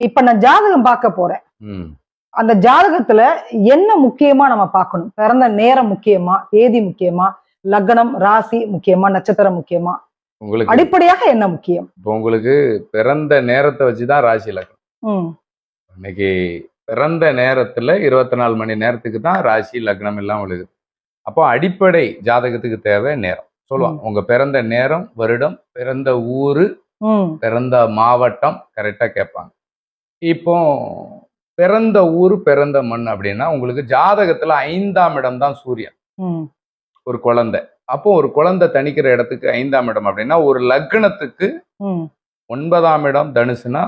இப்ப நான் ஜாதகம் பார்க்க போறேன். ம். அந்த ஜாதகத்துல என்ன முக்கியமா நம்ம பார்க்கணும்? பிறந்த நேரம் முக்கியமா? தேதி முக்கியமா? லக்னம் ராசி முக்கியமா? நட்சத்திரம் முக்கியமா? உங்களுக்கு அடிப்படையாக என்ன முக்கியம்? இப்போ உங்களுக்கு பிறந்த நேரத்தை வச்சுதான் ராசி லக்னம். இன்னைக்கு பிறந்த நேரத்துல இருபத்தி நாலு மணி நேரத்துக்கு தான் ராசி லக்னம் எல்லாம் விழுகுது. அப்போ அடிப்படை ஜாதகத்துக்கு தேவை நேரம். சொல்லுவான் உங்க பிறந்த நேரம் வருடம் பிறந்த ஊரு பிறந்த மாவட்டம் கரெக்டா கேட்பாங்க. இப்போ பிறந்த ஊர் பிறந்த மண் அப்படின்னா உங்களுக்கு ஜாதகத்துல ஐந்தாம் இடம் தான் சூரியன். ஒரு குழந்தை. அப்போ ஒரு குழந்தை தணிக்கிற இடத்துக்கு ஐந்தாம் இடம் அப்படின்னா ஒரு லக்னத்துக்கு ஒன்பதாம் இடம் தனுசுனா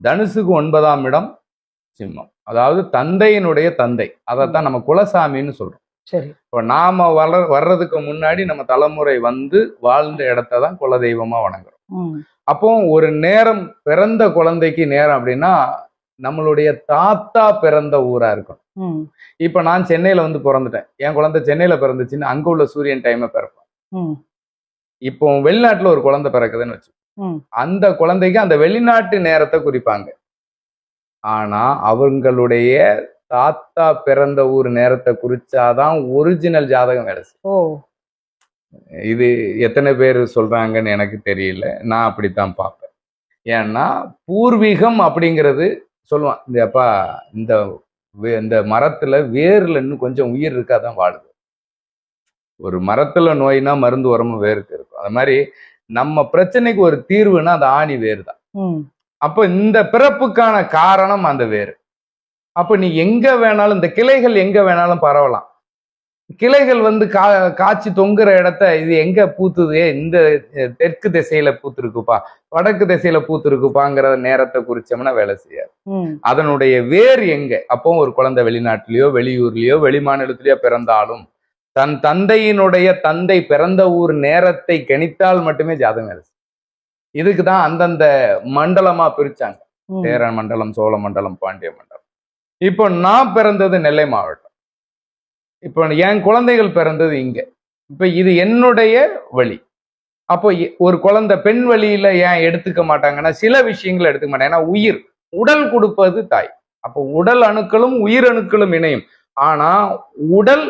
தனுசுக்கு ஒன்பதாம் இடம் சிம்மம். அதாவது தந்தையினுடைய தந்தை. அதைத்தான் நம்ம குலசாமின்னு சொல்றோம். சரி. இப்போ நாம வளர் வர்றதுக்கு முன்னாடி நம்ம தலைமுறை வந்து வாழ்ந்த இடத்த தான் குலதெய்வமா வணங்குறோம். அப்போ ஒரு நேரம் பிறந்த குழந்தைக்கு நேரம் அப்படின்னா நம்மளுடைய தாத்தா பிறந்த ஊரா இருக்கும் இப்போ நான் சென்னையில வந்து பிறந்துட்டேன். என் குழந்தை சென்னையில பிறந்துச்சுன்னு அங்க உள்ள சூரியன் டைமை பிறப்பேன். ம். இப்போ வெளிநாட்டுல ஒரு குழந்தை பிறக்குதுன்னு வச்சு. அந்த குழந்தைக்கு அந்த வெளிநாட்டு நேரத்தை குறிப்பாங்க. ஆனா அவங்களுடைய தாத்தா பிறந்த ஊர் நேரத்தை குறிச்சாதான் ஒரிஜினல் ஜாதகம் வேலை செய்யும். இது எத்தனை பேர் சொல்றாங்கன்னு எனக்கு தெரியல. நான் அப்படித்தான் பார்ப்பேன். ஏன்னா பூர்வீகம் அப்படிங்கிறது சொல்லுவான் இந்த அப்பா இந்த இந்த மரத்துல வேர்ல இன்னும் கொஞ்சம் உயிர் இருக்காதான் வாழுது. ஒரு மரத்துல நோய்னா மருந்து உரமும் வேருக்கு இருக்கும். அது மாதிரி நம்ம பிரச்சனைக்கு ஒரு தீர்வுனா அது ஆணி வேர் தான் அப்போ இந்த பிறப்புக்கான காரணம் அந்த வேர். அப்போ நீ எங்க வேணாலும் இந்த கிளைகள் எங்க வேணாலும் பரவலாம். கிளைகள் வந்து கா காய்ச்சி தொங்குற இடத்த இது எங்க பூத்துது? இந்த தெற்கு திசையில பூத்துருக்குப்பா. வடக்கு திசையில பூத்துருக்குப்பாங்கிற நேரத்தை குறிச்சோம்னா வேலை செய்யாது. அதனுடைய வேர் எங்க? அப்போ ஒரு குழந்தை வெளிநாட்டிலேயோ வெளியூர்லயோ வெளிமாநிலத்திலேயோ பிறந்தாலும் தன் தந்தையினுடைய தந்தை பிறந்த ஊர் நேரத்தை கணித்தால் மட்டுமே ஜாதகம் வேலை இதுக்கு தான் அந்தந்த மண்டலமா பிரிச்சாங்க. சேர மண்டலம் சோழ மண்டலம் பாண்டிய மண்டலம். இப்போ நான் பிறந்தது நெல்லை மாவட்டம். இப்போ என் குழந்தைகள் பிறந்தது இங்க. இப்போ இது என்னுடைய வழி. அப்போ ஒரு குழந்தை பெண் வழியில ஏன் எடுத்துக்க மாட்டாங்கன்னா சில விஷயங்களை எடுத்துக்க மாட்டாங்க. ஏன்னா உயிர். உடல் கொடுப்பது தாய். அப்போ உடல் அணுக்களும் உயிர் அணுக்களும் இணையும். ஆனா உடல்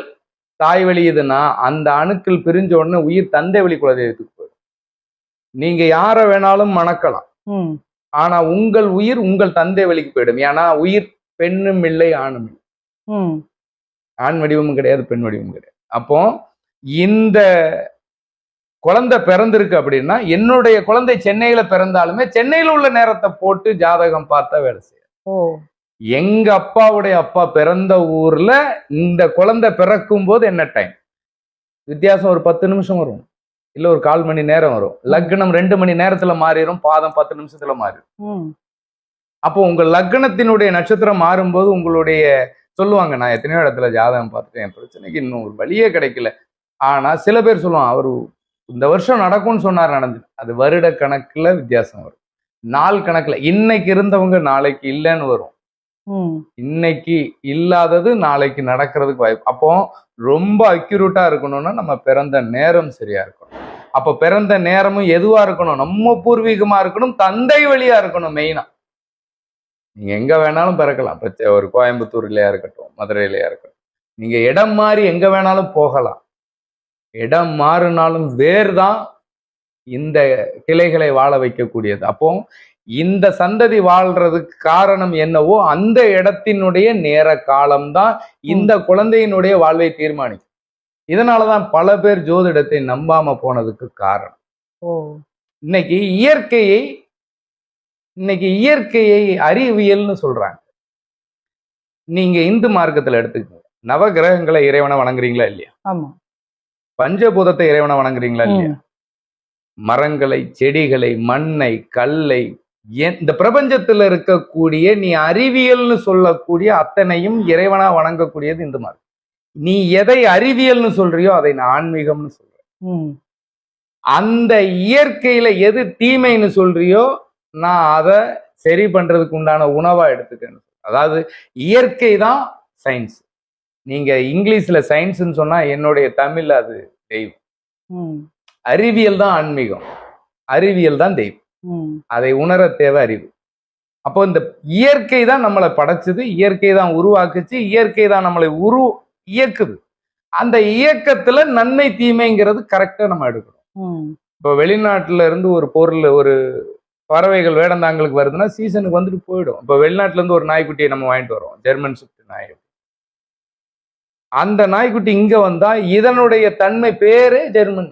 தாய் வழியுதுன்னா அந்த அணுக்கள் பிரிஞ்ச உடனே உயிர் தந்தை வழி குலதெய்வத்துக்கு போயிடும். நீங்க யாரை வேணாலும் மணக்கலாம். ஆனா உங்கள் உயிர் உங்கள் தந்தை வழிக்கு போயிடும். ஏன்னா உயிர் பெண்ணும் இல்லை ஆணும் இல்லை. ஆண் வடிவமும் கிடையாது பெண் வடிவமும் கிடையாது. அப்போ இந்த குழந்தை பிறந்திருக்கு அப்படின்னா என்னுடைய குழந்தை சென்னையில பிறந்தாலுமே சென்னையில உள்ள நேரத்தை போட்டு ஜாதகம் பார்த்தா வேலை செய்யும் ஓ. எங்க அப்பாவுடைய அப்பா பிறந்த ஊர்ல இந்த குழந்தை பிறக்கும் போது என்ன டைம் வித்தியாசம் ஒரு பத்து நிமிஷம் வரும். இல்ல ஒரு கால் மணி நேரம் வரும். லக்னம் ரெண்டு மணி நேரத்துல மாறிடும் பாதம் பத்து நிமிஷத்துல மாறிடும் அப்போ உங்க லக்னத்தினுடைய நட்சத்திரம் மாறும்போது உங்களுடைய சொல்லுவாங்க நான் எத்தனையோ இடத்துல ஜாதகம் பார்த்துட்டேன். என் பிரச்சனைக்கு இன்னும் ஒரு வழியே கிடைக்கல. ஆனா சில பேர் சொல்லுவாங்க அவர் இந்த வருஷம் நடக்கும்னு சொன்னார் நடந்தது அது வருட கணக்குல வித்தியாசம் வரும். நாள் கணக்குல இன்னைக்கு இருந்தவங்க நாளைக்கு இல்லைன்னு வரும். இன்னைக்கு இல்லாதது நாளைக்கு நடக்கிறதுக்கு வாய்ப்பு. அப்போ ரொம்ப அக்யூரேட்டா இருக்கணும்னா நம்ம பிறந்த நேரம் சரியா இருக்கணும். அப்போ பிறந்த நேரமும் எதுவா இருக்கணும்? நம்ம பூர்வீகமா இருக்கணும் தந்தை வழியா இருக்கணும் மெயினா. நீங்க எங்க வேணாலும் பிறக்கலாம். இப்ப ஒரு கோயம்புத்தூர்லயா இருக்கட்டும் மதுரையிலயா இருக்கட்டும். நீங்க இடம் மாறி எங்க வேணாலும் போகலாம். இடம் மாறினாலும் வேர் தான் இந்த கிளைகளை வாழ வைக்கக்கூடியது. அப்போ இந்த சந்ததி வாழ்றதுக்கு காரணம் என்னவோ அந்த இடத்தினுடைய நேர காலம்தான் இந்த குழந்தையினுடைய வாழ்வை தீர்மானிக்கும். இதனாலதான் பல பேர் ஜோதிடத்தை நம்பாம போனதுக்கு காரணம். இன்னைக்கு இயற்கையை இன்னைக்கு இயற்கையை அறிவியல்னு சொல்றாங்க. நீங்க இந்து மார்க்கத்துல எடுத்துக்கோங்க. நவ கிரகங்களை இறைவனை வணங்குறீங்களா இல்லையா? ஆமா. பஞ்சபூதத்தை இறைவனை வணங்குறீங்களா இல்லையா? மரங்களை செடிகளை மண்ணை கல்லை இந்த பிரபஞ்சத்துல இருக்கக்கூடிய நீ அறிவியல்னு சொல்லக்கூடிய அத்தனையும் இறைவனா வணங்கக்கூடியது இந்த மாதிரி நீ எதை அறிவியல்னு சொல்றியோ அதை நான் ஆன்மீகம்னு சொல்றேன். அந்த இயற்கையில எது தீமைன்னு சொல்றியோ நான் அதை சரி பண்றதுக்கு உண்டான உணவா எடுத்துக்கணும். அதாவது இயற்கை தான் சயின்ஸ் நீங்க இங்கிலீஷ்ல சயின்ஸ்னு சொன்னா என்னுடைய தமிழ் அது தெய்வம். அறிவியல் தான் ஆன்மீகம். அறிவியல் தான் தெய்வம். அதை உணர தேவை அறிவு. அப்போ இந்த இயற்கை தான் நம்மளை படைச்சது இயற்கை தான் உருவாக்குச்சு இயற்கை தான் நம்மளை உரு இயக்குது. அந்த இயக்கத்துல நன்மை தீமைங்கிறது கரெக்டா நம்ம எடுக்கணும் இப்போ வெளிநாட்டுல இருந்து ஒரு பொருள் ஒரு பறவைகள் வேடந்தாங்களுக்கு வருதுன்னா சீசனுக்கு வந்துட்டு போயிடும். இப்போ வெளிநாட்டுல இருந்து ஒரு நாய்க்குட்டியை நம்ம வாங்கிட்டு வரோம் ஜெர்மன் சுட்டு நாய். அந்த நாய்க்குட்டி இங்க வந்தா இதனுடைய தன்மை பேரு ஜெர்மன்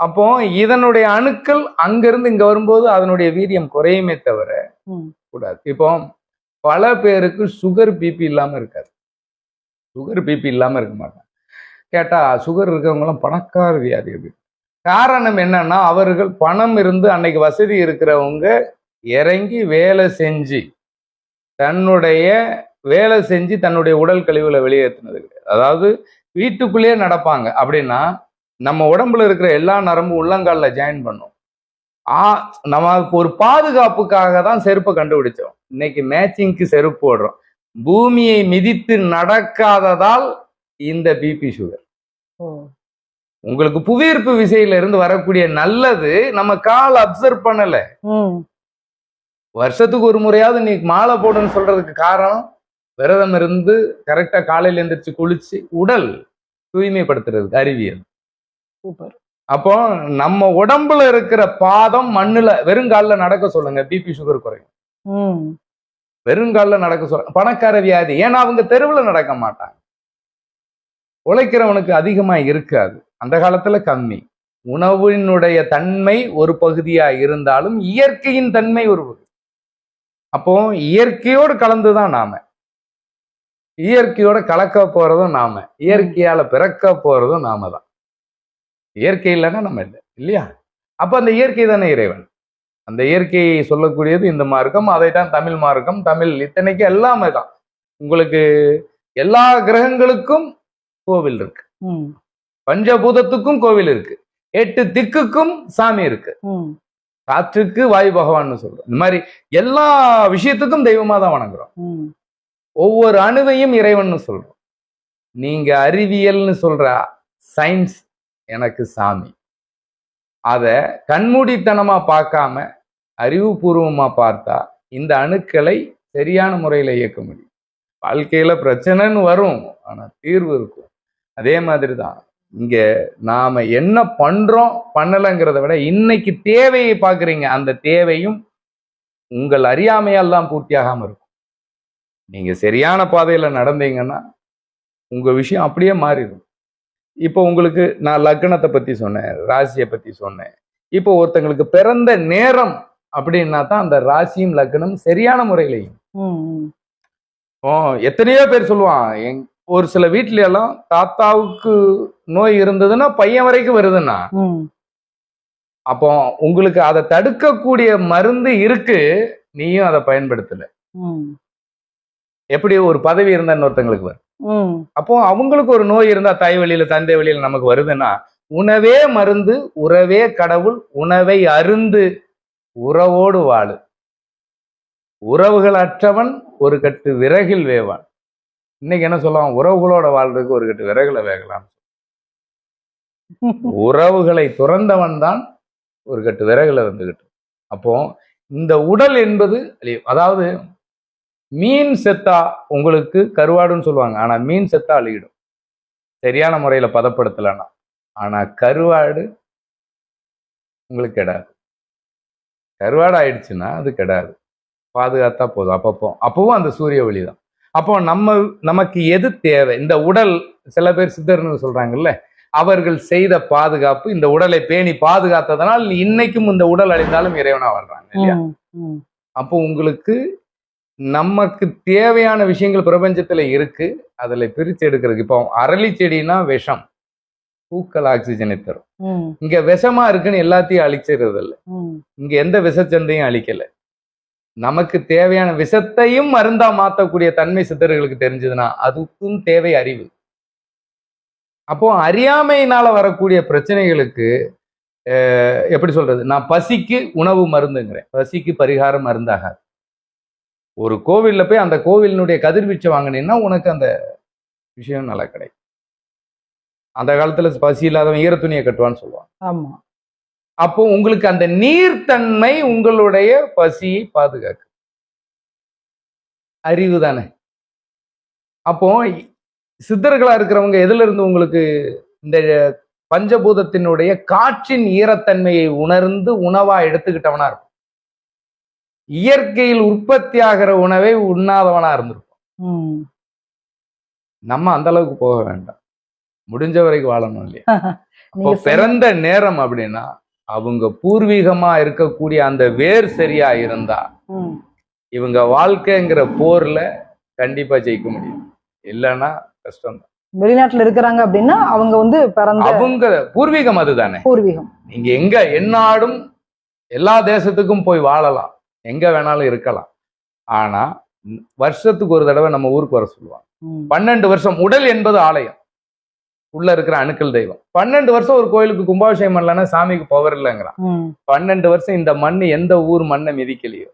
அப்போ இதனுடைய அணுக்கள் அங்கிருந்து இங்க வரும்போது அதனுடைய வீரியம் குறையுமே தவிர. கூடாது. இப்போ பல பேருக்கு சுகர் பிபி இல்லாம இருக்காது. சுகர் பிபி இல்லாம இருக்க மாட்டாங்க. கேட்டா சுகர் இருக்கவங்க எல்லாம் பணக்கார வியாதி அப்படி காரணம் என்னன்னா அவர்கள் பணம் இருந்து அன்னைக்கு வசதி இருக்கிறவங்க இறங்கி வேலை செஞ்சு தன்னுடைய வேலை செஞ்சு தன்னுடைய உடல் கழிவுகளை வெளியேற்றினது. கிடையாது அதாவது வீட்டுக்குள்ளேயே நடப்பாங்க. அப்படின்னா நம்ம உடம்புல இருக்கிற எல்லா நரம்பும் உள்ளங்கால்ல ஜாயின் பண்ணும். ஆ நம்ம ஒரு பாதுகாப்புக்காக தான் செருப்பை கண்டுபிடிச்சோம். இன்னைக்கு மேட்சிங்க்கு செருப்பு போடுறோம். பூமியை மிதித்து நடக்காததால் இந்த பிபி சுகர் உங்களுக்கு புவியீர்ப்பு விசையில இருந்து வரக்கூடிய நல்லது நம்ம கால் அப்சர்வ் பண்ணல. வருஷத்துக்கு ஒரு முறையாவது நீ மாலை போடுன்னு சொல்றதுக்கு காரணம் விரதம் இருந்து கரெக்டா காலையில எந்திரிச்சு குளிச்சு உடல் தூய்மைப்படுத்துறதுக்கு அறிவியல். சூப்பர். அப்போ நம்ம உடம்புல இருக்கிற பாதம் மண்ணுல வெறுங்கால்ல நடக்க சொல்லுங்க பிபி சுகர் குறையும். வெறுங்கால்ல நடக்க சொல்ல பணக்கார வியாதி. ஏன்னா அவங்க தெருவில் நடக்க மாட்டாங்க. உழைக்கிறவனுக்கு அதிகமா இருக்காது. அந்த காலத்துல கம்மி. உணவினுடைய தன்மை ஒரு பகுதியாக இருந்தாலும் இயற்கையின் தன்மை ஒரு பகுதி. அப்போ இயற்கையோடு கலந்து தான் நாம. இயற்கையோட கலக்க போறதும் நாம. இயற்கையால பிறக்க போறதும் நாம தான். இயற்கை இல்லைன்னா நம்ம இல்லை இல்லையா? அப்ப அந்த இயற்கை தானே இறைவன்? அந்த இயற்கையை சொல்லக்கூடியது இந்த மார்க்கம் அதை தான் தமிழ் மார்க்கம். தமிழ் இத்தனைக்கு எல்லாமே தான். உங்களுக்கு எல்லா கிரகங்களுக்கும் கோவில் இருக்கு. பஞ்சபூதத்துக்கும் கோவில் இருக்கு. எட்டு திக்குக்கும் சாமி இருக்கு. காற்றுக்கு வாயு பகவான்னு சொல்றோம். இந்த மாதிரி எல்லா விஷயத்துக்கும் தெய்வமா தான் வணங்குறோம். ஒவ்வொரு அணுவையும் இறைவன்னு சொல்றோம். நீங்க அறிவியல்னு சொல்ற சயின்ஸ் எனக்கு சாமி. அத கண்மூடித்தனமா பார்க்காம அறிவுபூர்வமா பார்த்தா இந்த அணுக்களை சரியான முறையில இயக்க முடியும். வாழ்க்கையில பிரச்சனைன்னு வரும். ஆனா தீர்வு இருக்கும். அதே மாதிரி தான் இங்க நாம என்ன பண்றோம் பண்ணலைங்கிறத விட இன்னைக்கு தேவையை பார்க்குறீங்க. அந்த தேவையும் உங்கள் அறியாமையால் தான் பூர்த்தியாகாம இருக்கும். நீங்க சரியான பாதையில நடந்தீங்கன்னா உங்க விஷயம் அப்படியே மாறிடும். இப்போ உங்களுக்கு நான் லக்னத்தை பத்தி சொன்னேன் ராசியை பத்தி சொன்னேன். இப்போ ஒருத்தங்களுக்கு பிறந்த நேரம் அப்படின்னா தான் அந்த ராசியும் லக்னம் சரியான முறையிலையும். ஓ எத்தனையோ பேர் சொல்லுவான் எங் ஒரு சில வீட்ல எல்லாம் தாத்தாவுக்கு நோய் இருந்ததுன்னா பையன் வரைக்கும் வருதுன்னா அப்போ உங்களுக்கு அதை தடுக்கக்கூடிய மருந்து இருக்கு நீயும் அதை பயன்படுத்தல. எப்படி ஒரு பதவி இருந்தா இன்னொருத்தங்களுக்கு வரும். அப்போ அவங்களுக்கு ஒரு நோய் இருந்தா தாய் வழியில தந்தை வழியில நமக்கு வருதுன்னா உணவே மருந்து உறவே கடவுள் உணவை அருந்து உறவோடு வாழு. உறவுகள் அற்றவன் ஒரு கட்டு விறகில் வேவான். இன்னைக்கு என்ன சொல்லலாம் உறவுகளோட வாழ்றதுக்கு ஒரு கட்டு விறகுல வேகலாம் உறவுகளை துறந்தவன் தான் ஒரு கட்டு விறகுல வந்துகிட்டு அப்போ இந்த உடல் என்பது அழியும். அதாவது மீன் செத்தா உங்களுக்கு கருவாடுன்னு சொல்லுவாங்க. ஆனா மீன் செத்தா அழியிடும். சரியான முறையில பதப்படுத்தலைன்னா. ஆனா கருவாடு உங்களுக்கு கெடாது. கருவாடு ஆயிடுச்சுன்னா அது கெடாது. பாதுகாத்தா போதும். அப்பப்போ அப்பவும் அந்த சூரிய ஒளி தான். அப்போ நம்ம நமக்கு எது தேவை? இந்த உடல் சில பேர் சித்தர்னு சொல்றாங்கல்ல அவர்கள் செய்த பாதுகாப்பு இந்த உடலை பேணி பாதுகாத்ததனால் இன்னைக்கும் இந்த உடல் அழிந்தாலும் இறைவனா வாழ்றாங்க இல்லையா? அப்போ உங்களுக்கு நமக்கு தேவையான விஷயங்கள் பிரபஞ்சத்துல இருக்கு அதுல பிரிச்சு எடுக்கிறதுக்கு. இப்போ அரளி செடினா விஷம் பூக்கள் ஆக்சிஜனை தரும். இங்க விஷமா இருக்குன்னு எல்லாத்தையும் அழிச்சிடுறது இல்ல. இங்க எந்த விஷச்சந்தையும் அழிக்கல. நமக்கு தேவையான விஷத்தையும் மருந்தா மாத்தக்கூடிய தன்மை சித்தர்களுக்கு தெரிஞ்சதுன்னா அதுக்கும் தேவை அறிவு. அப்போ அறியாமையினால வரக்கூடிய பிரச்சனைகளுக்கு எப்படி சொல்றது? நான் பசிக்கு உணவு மருந்துங்கிறேன். பசிக்கு பரிகாரம் மருந்தாகாது. ஒரு கோவில்ல போய் அந்த கோவிலினுடைய கதிர்வீச்சை வாங்கினீங்கன்னா உனக்கு அந்த விஷயம் நல்லா கிடைக்கும். அந்த காலத்துல பசி இல்லாதவன் ஈரத்துணியை கட்டுவான்னு சொல்லுவான் ஆமா. அப்போ உங்களுக்கு அந்த நீர்த்தன்மை உங்களுடைய பசியை பாதுகாக்கும். அறிவு தானே. அப்போ சித்தர்களா இருக்கிறவங்க எதுல இருந்து உங்களுக்கு இந்த பஞ்சபூதத்தினுடைய காற்றின் ஈரத்தன்மையை உணர்ந்து உணவா எடுத்துக்கிட்டவனா இருக்கும் இயற்கையில் உற்பத்தி ஆகிற உணவை உண்ணாதவனா இருந்திருக்கும். நம்ம அந்த அளவுக்கு போக வேண்டாம். முடிஞ்ச வரைக்கும் வாழணும் இல்லையா? சொன்ன- பிறந்த நேரம் அப்படின்னா அவங்க பூர்வீகமா இருக்கக்கூடிய அந்த வேர் சரியா இருந்தா. இவங்க வாழ்க்கைங்கிற போர்ல கண்டிப்பா ஜெயிக்க முடியும். இல்லைன்னா கஷ்டம். தான் வெளிநாட்டுல இருக்கிறாங்க அப்படின்னா அவங்க வந்து பிறந்த அவங்க பூர்வீகம் அதுதானே. பூர்வீகம். நீங்க எங்க எந்நாடும் எல்லா தேசத்துக்கும் போய் வாழலாம். எங்க வேணாலும் இருக்கலாம். ஆனா வருஷத்துக்கு ஒரு தடவை நம்ம ஊருக்கு வர சொல்லுவாங்க. பன்னெண்டு வருஷம் உடல் என்பது ஆலயம். உள்ள இருக்கிற அணுக்கள் தெய்வம். பன்னெண்டு வருஷம் ஒரு கோயிலுக்கு கும்பாபிஷேகம் பண்ணலன்னா சாமிக்கு பவர் இல்லைங்கிறான். பன்னெண்டு வருஷம் இந்த மண் எந்த ஊர் மண்ணை மிதிக்கலையோ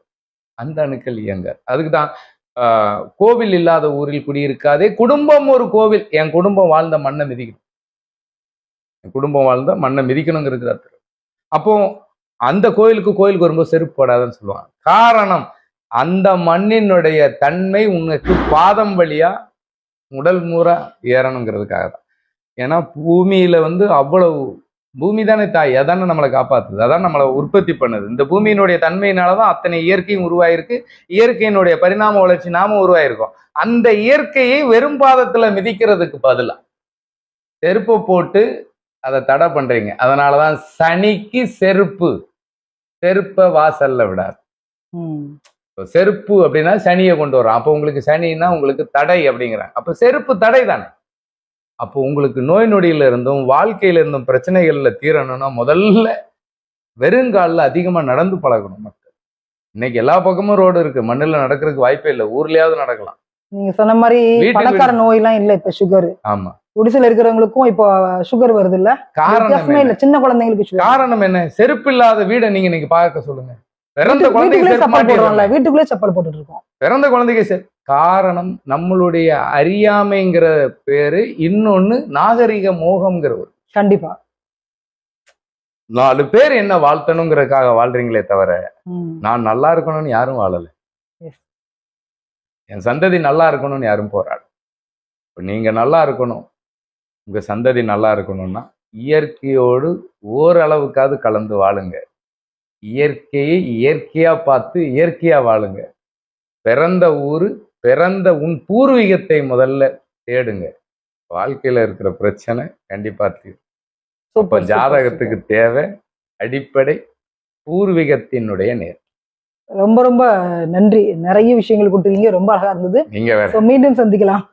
அந்த அணுக்கள் இயங்க. அதுக்கு தான் ஆஹ், கோவில் இல்லாத ஊரில் குடியிருக்காதே குடும்பம் ஒரு கோவில் என் குடும்பம் வாழ்ந்த மண்ணை மிதிக்கணும். என் குடும்பம் வாழ்ந்த மண்ணை மிதிக்கணுங்கிறது அர்த்தம். அப்போ அந்த கோயிலுக்கு கோயிலுக்கு வரும்போது செருப்பு போடாதுன்னு சொல்லுவாங்க. காரணம் அந்த மண்ணினுடைய தன்மை உனக்கு பாதம் வழியா உடல் மூரா ஏறணுங்கிறதுக்காக தான். ஏன்னா பூமியில வந்து அவ்வளவு பூமி தானே தாய் அதானே நம்மளை காப்பாத்துது அதான் நம்மளை உற்பத்தி பண்ணுது. இந்த பூமியினுடைய தன்மையினாலதான் அத்தனை இயற்கையும் உருவாயிருக்கு இயற்கையினுடைய பரிணாம வளர்ச்சி நாமும் உருவாயிருக்கோம். அந்த இயற்கையை வெறும் பாதத்துல மிதிக்கிறதுக்கு பதிலா செருப்பை போட்டு அதை தடை பண்றீங்க. அதனாலதான் சனிக்கு செருப்பு செருப்பை வாசல்ல விடாது. செருப்பு அப்படின்னா சனியை கொண்டு வரோம் அப்போ உங்களுக்கு சனின்னா உங்களுக்கு தடை அப்படிங்கிறாங்க. அப்போ செருப்பு தடை தானே அப்போ உங்களுக்கு நோய் நொடியில இருந்தும் வாழ்க்கையில இருந்தும் பிரச்சனைகள்ல தீரணும்னா முதல்ல வெறுங்காலில் அதிகமா நடந்து பழகணும் மக்கள். இன்னைக்கு எல்லா பக்கமும் ரோடு இருக்கு. மண்ணுல நடக்கிறதுக்கு வாய்ப்பே இல்லை. ஊர்லயாவது நடக்கலாம். நீங்க சொன்ன மாதிரி பணக்கார நோய் எல்லாம் இல்ல இப்ப சுகர் ஆமா. குடிசைல இருக்கிறவங்களுக்கும் இப்போ சுகர் வருது இல்ல காரணம்? இல்ல. சின்ன குழந்தைங்களுக்கு. காரணம் என்ன? செருப்பு இல்லாத வீடை நீங்க இன்னைக்கு பார்க்க சொல்லுங்க. வீட்டுக்குள்ளே செப்பல் போடுறோம்ல. வீட்டுக்குள்ளே செப்பல் போட்டுட்டு இருக்கோம். பிறந்த குழந்தைக்கு செ காரணம் நம்மளுடைய அறியாமைங்கிற பேரு இன்னொன்னு நாகரிக மோகம்ங்கிற ஒரு கண்டிப்பா. நாலு பேர் என்ன வாழ்த்தணுங்கிறதுக்காக வாழ்றீங்களே தவிர. நான் நல்லா இருக்கணும்னு யாரும் வாழல. என் சந்ததி நல்லா இருக்கணும்னு யாரும் போராட இப்ப நீங்க நல்லா இருக்கணும் உங்க சந்ததி நல்லா இருக்கணும்னா இயற்கையோடு ஓரளவுக்காவது கலந்து வாழுங்க. இயற்கையை இயற்கையா பார்த்து இயற்கையா வாழுங்க. பிறந்த ஊரு பிறந்த உன் பூர்வீகத்தை முதல்ல தேடுங்க. வாழ்க்கையில இருக்கிற பிரச்சனை கண்டிப்பா தீரும். super, ஜாதகத்துக்கு. தேவை அடிப்படை பூர்வீகத்தினுடைய நேர் ரொம்ப ரொம்ப நன்றி. நிறைய விஷயங்கள் கொடுத்துருக்கீங்க ரொம்ப அழகா இருந்தது. நீங்க மீண்டும் சந்திக்கலாம்.